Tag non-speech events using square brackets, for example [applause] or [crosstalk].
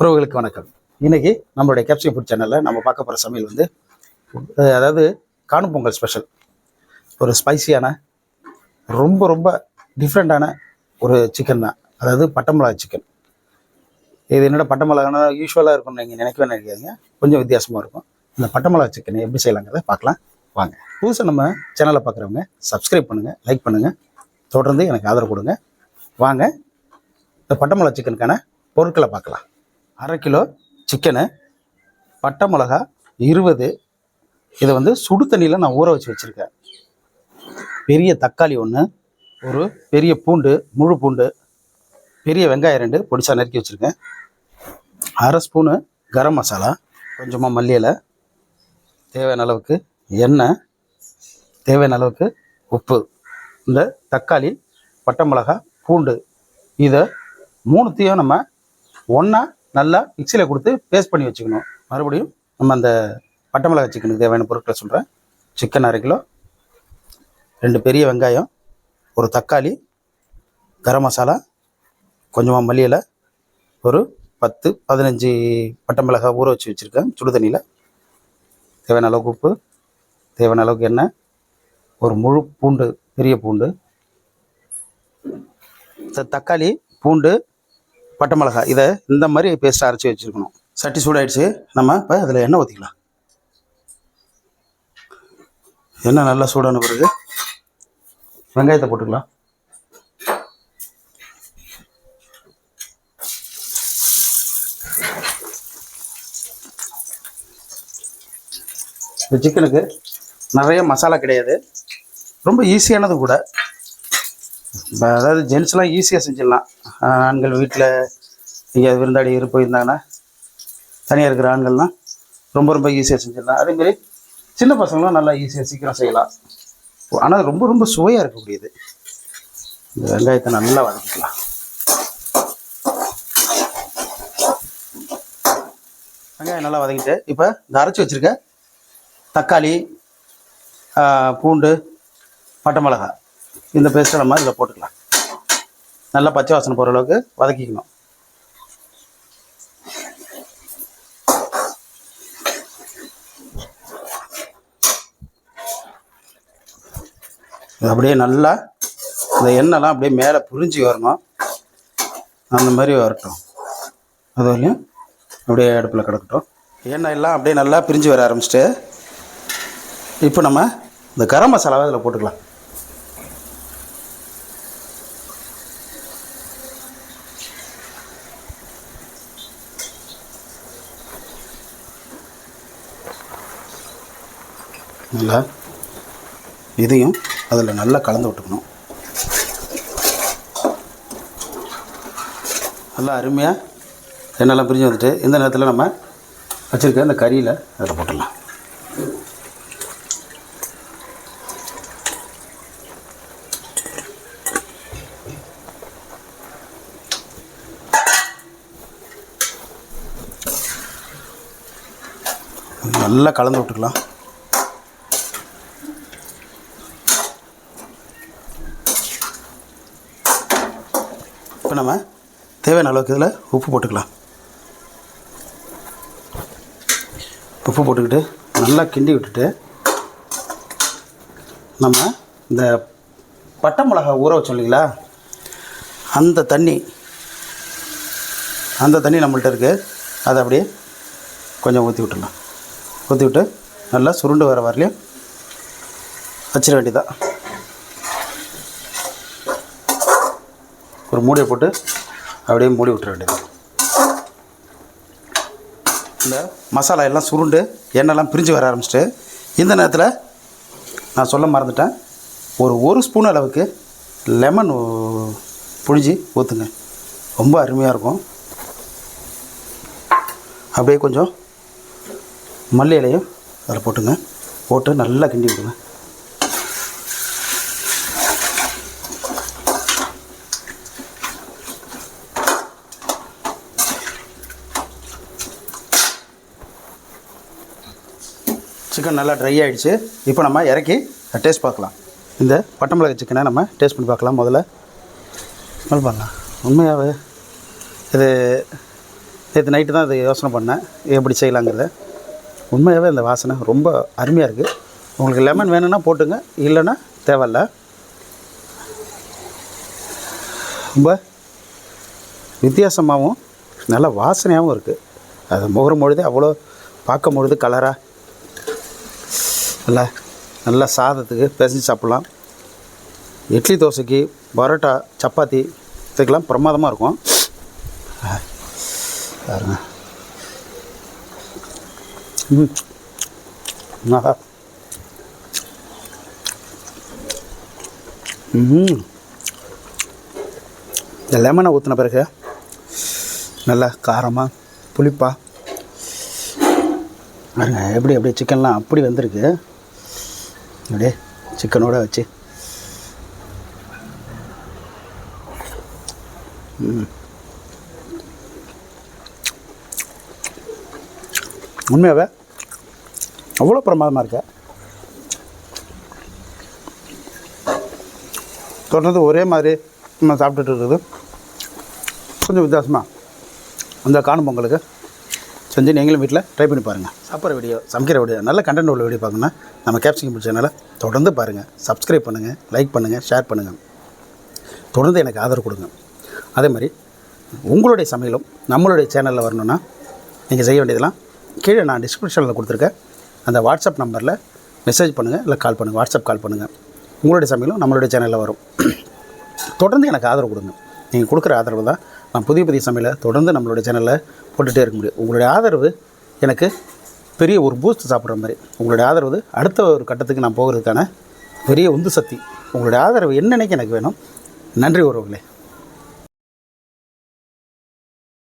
உறவுகளுக்கு வணக்கம். இன்னைக்கு நம்மளுடைய கேப்சியம் ஃபுட் சேனலில் நம்ம பார்க்க போகிற சமையல் வந்து அதாவது காணும் பொங்கல் ஸ்பெஷல் ஒரு ஸ்பைசியான ரொம்ப ரொம்ப டிஃப்ரெண்ட்டான ஒரு சிக்கன் தான். அதாவது பட்டமிளகா சிக்கன் இது என்னோட பட்டமிளகானா யூஸ்வலாக இருக்கும்னு நீங்கள் நினைக்கவே நினைக்காதீங்க. கொஞ்சம் வித்தியாசமாக இருக்கும். இந்த பட்டமிளகா சிக்கனை சிக்கன் எப்படி செய்யலாங்கிறத பார்க்கலாம். வாங்க. புதுசாக நம்ம சேனலை பார்க்குறவங்க சப்ஸ்கிரைப் பண்ணுங்கள் லைக் பண்ணுங்கள் தொடர்ந்து எனக்கு ஆதரவு கொடுங்க. வாங்க. இந்த பட்டமிளகா சிக்கனுக்கான பொருட்களை பார்க்கலாம். அரை கிலோ சிக்கனு பட்டை மிளகா இருபது. இதை வந்து சுடு தண்ணியில் நான் ஊற வச்சு வச்சுருக்கேன். பெரிய தக்காளி ஒன்று ஒரு பெரிய பூண்டு முழு பூண்டு பெரிய வெங்காயம் ரெண்டு பொடிசா நறுக்கி வச்சுருக்கேன். அரை ஸ்பூனு கரம் மசாலா கொஞ்சமாக மல்லிகலை தேவையான அளவுக்கு எண்ணெய் தேவையான அளவுக்கு உப்பு. இந்த தக்காளி பட்டை மிளகா பூண்டு இதை மூணுத்தையும் நம்ம ஒன்றா நல்லா மிக்சியில் கொடுத்து பேஸ்ட் பண்ணி வச்சுக்கணும். மறுபடியும் நம்ம அந்த பட்டை மிளகா சிக்கனுக்கு தேவையான பொருட்களை சொல்கிறேன் சிக்கன் அரை கிலோ ரெண்டு பெரிய வெங்காயம் ஒரு தக்காளி கரம் மசாலா கொஞ்சமாக மல்லி ஒரு பத்து பதினஞ்சு பட்டை மிளகா ஊற வச்சு வச்சுருக்கேன். சுடு தண்ணியில். தேவையான அளவுக்கு உப்பு தேவையான அளவுக்கு எண்ணெய் ஒரு முழு பூண்டு பெரிய பூண்டு. தக்காளி பூண்டு பட்டை மிளகாய் இதை இந்த மாதிரி பேஸ்ட் அரைச்சி வச்சுருக்கணும். சட்டி சூடாயிடுச்சு நம்ம இப்போ அதில் எண்ணெய் ஊற்றிக்கலாம் எண்ணெய் நல்லா சூடான பிறகு வெங்காயத்தை போட்டுக்கலாம். இந்த சிக்கனுக்கு நிறைய மசாலா கிடையாது. ரொம்ப ஈஸியானது கூட. இப்போ அதாவது ஜென்ஸ்லாம் ஈஸியாக செஞ்சிடலாம். ஆண்கள் வீட்டில் இங்கே விருந்தாடி இரு போயிருந்தாங்கன்னா தனியாக இருக்கிற ஆண்கள்லாம் ரொம்ப ரொம்ப ஈஸியாக செஞ்சிடலாம். அதேமாரி சின்ன பசங்களும் நல்லா ஈஸியாக சீக்கிரம் செய்யலாம். ஆனால் ரொம்ப ரொம்ப சுவையாக இருக்கக்கூடியது. இந்த வெங்காயத்தை நல்லா வதக்கிக்கலாம். வெங்காயம் நல்லா வதக்கிட்டு இப்போ இந்த அரைச்சி வச்சுருக்க தக்காளி பூண்டு பட்டை மிளகாய். இந்த பேஸ்ட்டை நம்ம இதில் போட்டுக்கலாம். நல்லா பச்சை வாசனை போகிற அளவுக்கு வதக்கிக்கணும். இது அப்படியே நல்லா இந்த எண்ணெய்லாம் அப்படியே மேலே புரிஞ்சு வரணும். அந்த மாதிரி வரட்டும். அது வரையும் அப்படியே அடுப்பில் கிடக்கட்டும். எண்ணெய் எல்லாம் அப்படியே நல்லா பிரிஞ்சு வர ஆரம்பிச்சிட்டு இப்போ நம்ம இந்த கரம் மசாலாவை இதில் போட்டுக்கலாம். நல்லா இதையும் அதில் நல்லா கலந்து விட்டுக்கணும். நல்லா அருமையாக எண்ணெய்லாம் பிரிஞ்சு வந்துட்டு இந்த நேரத்தில் நம்ம வச்சுருக்க இந்த கறியில் அதில் போட்டுடலாம். நல்லா கலந்து விட்டுக்கலாம். இப்போ நம்ம தேவையான அளவுக்கு இதில் உப்பு போட்டுக்கலாம். உப்பு போட்டுக்கிட்டு நல்லா கிண்டி விட்டுட்டு நம்ம இந்த பட்டை மிளகா ஊற வச்சோம் இல்லைங்களா? அந்த தண்ணி அந்த தண்ணி நம்மள்ட்ட இருக்குது அதை அப்படியே கொஞ்சம் ஊற்றி விட்டுடலாம். ஊற்றி விட்டு நல்லா சுருண்டு வர வரலையும் வச்சிட வேண்டியதான் ஒரு மூடியை போட்டு அப்படியே மூடி விட்டுற வேண்டியது இந்த மசாலா எல்லாம் சுருண்டு எண்ணெய்லாம் பிரிஞ்சு வர ஆரம்பிச்சிட்டு இந்த நேரத்தில் நான் சொல்ல மறந்துட்டேன். ஒரு ஒரு ஸ்பூன் அளவுக்கு லெமன் புழிஞ்சி ஊற்றுங்க ரொம்ப அருமையாக இருக்கும். அப்படியே கொஞ்சம் மல்லி இலையும் அதில் போட்டுங்க. போட்டு நல்லா கிண்டி விடுங்க. சிக்கன் நல்லா ட்ரை ஆகிடுச்சு இப்போ நம்ம இறக்கி டேஸ்ட் பார்க்கலாம். இந்த பட்டை மிளகாய் சிக்கனை நம்ம டேஸ்ட் பண்ணி பார்க்கலாம் முதல்ல. ஸ்மெல் பண்ணலாம். உண்மையாகவே இது நேற்று நைட்டு தான் இது யோசனை பண்ணேன். எப்படி செய்யலாங்கிறத. உண்மையாகவே இந்த வாசனை ரொம்ப அருமையாக இருக்குது உங்களுக்கு லெமன் வேணும்னா போட்டுங்க இல்லைன்னா தேவையில்ல. ரொம்ப வித்தியாசமாகவும் நல்ல வாசனையாகவும் இருக்குது அது முகரும் பொழுது அவ்வளோ பார்க்கும் பொழுது கலராக நல்லா நல்லா சாதத்துக்கு பிசைஞ்சு சாப்பிட்லாம். இட்லி தோசைக்கு பரோட்டா சப்பாத்தி இதுக்கெல்லாம் பிரமாதமாக இருக்கும். பாருங்க. ம். ஆஹா. ம் இந்த லெமனை ஊற்றின பிறகு நல்லா காரமாக புளிப்பா. பாருங்க எப்படி எப்படி சிக்கன்லாம் அப்படி வந்திருக்கு. அப்படியே சிக்கனோட வச்சு. ம். உண்மையாவே அவ்வளோ பிரமாதமாக இருக்க. தொடர்ந்து ஒரே மாதிரி நம்ம சாப்பிட்டுட்டு இருக்குது கொஞ்சம் வித்தியாசமாக அந்த காணும் பொங்கலுக்கு. செஞ்சு நீங்களும் வீட்டில் ட்ரை பண்ணி பாருங்கள் சாப்பிட்ற வீடியோ. சமைக்கிற வீடியோ நல்ல கண்டென்ட் உள்ள வீடியோ பார்க்கணுன்னா நம்ம கேப்சிங் சேனலை தொடர்ந்து பாருங்கள் சப்ஸ்கிரைப் பண்ணுங்கள் லைக் பண்ணுங்கள் ஷேர் பண்ணுங்கள் தொடர்ந்து எனக்கு ஆதரவு கொடுங்க. அதே மாதிரி உங்களுடைய சமையலும் நம்மளுடைய சேனலில் வரணும்னா நீங்கள் செய்ய வேண்டியதெல்லாம் கீழே நான் டிஸ்கிரிப்ஷனில் கொடுத்துருக்கேன் அந்த வாட்ஸ்அப் நம்பரில் மெசேஜ் பண்ணுங்கள் இல்லை கால் பண்ணுங்கள் வாட்ஸ்அப் கால் பண்ணுங்கள் உங்களுடைய சமையலும் நம்மளுடைய சேனலில் வரும். [clears throat] தொடர்ந்து எனக்கு ஆதரவு கொடுங்க. நீங்கள் கொடுக்குற ஆதரவு தான் நான் புதிய புதிய சமையலை தொடர்ந்து நம்மளுடைய சேனலில் போட்டுகிட்டே இருக்க முடியும். உங்களுடைய ஆதரவு எனக்கு பெரிய ஒரு பூஸ்ட் சாப்பிட்ற மாதிரி. உங்களுடைய ஆதரவு அடுத்த ஒரு கட்டத்துக்கு நான் போகிறதுக்கான பெரிய உந்து சக்தி. உங்களுடைய ஆதரவு என்னென்னக்கு எனக்கு வேணும்? நன்றி உறவுகளே.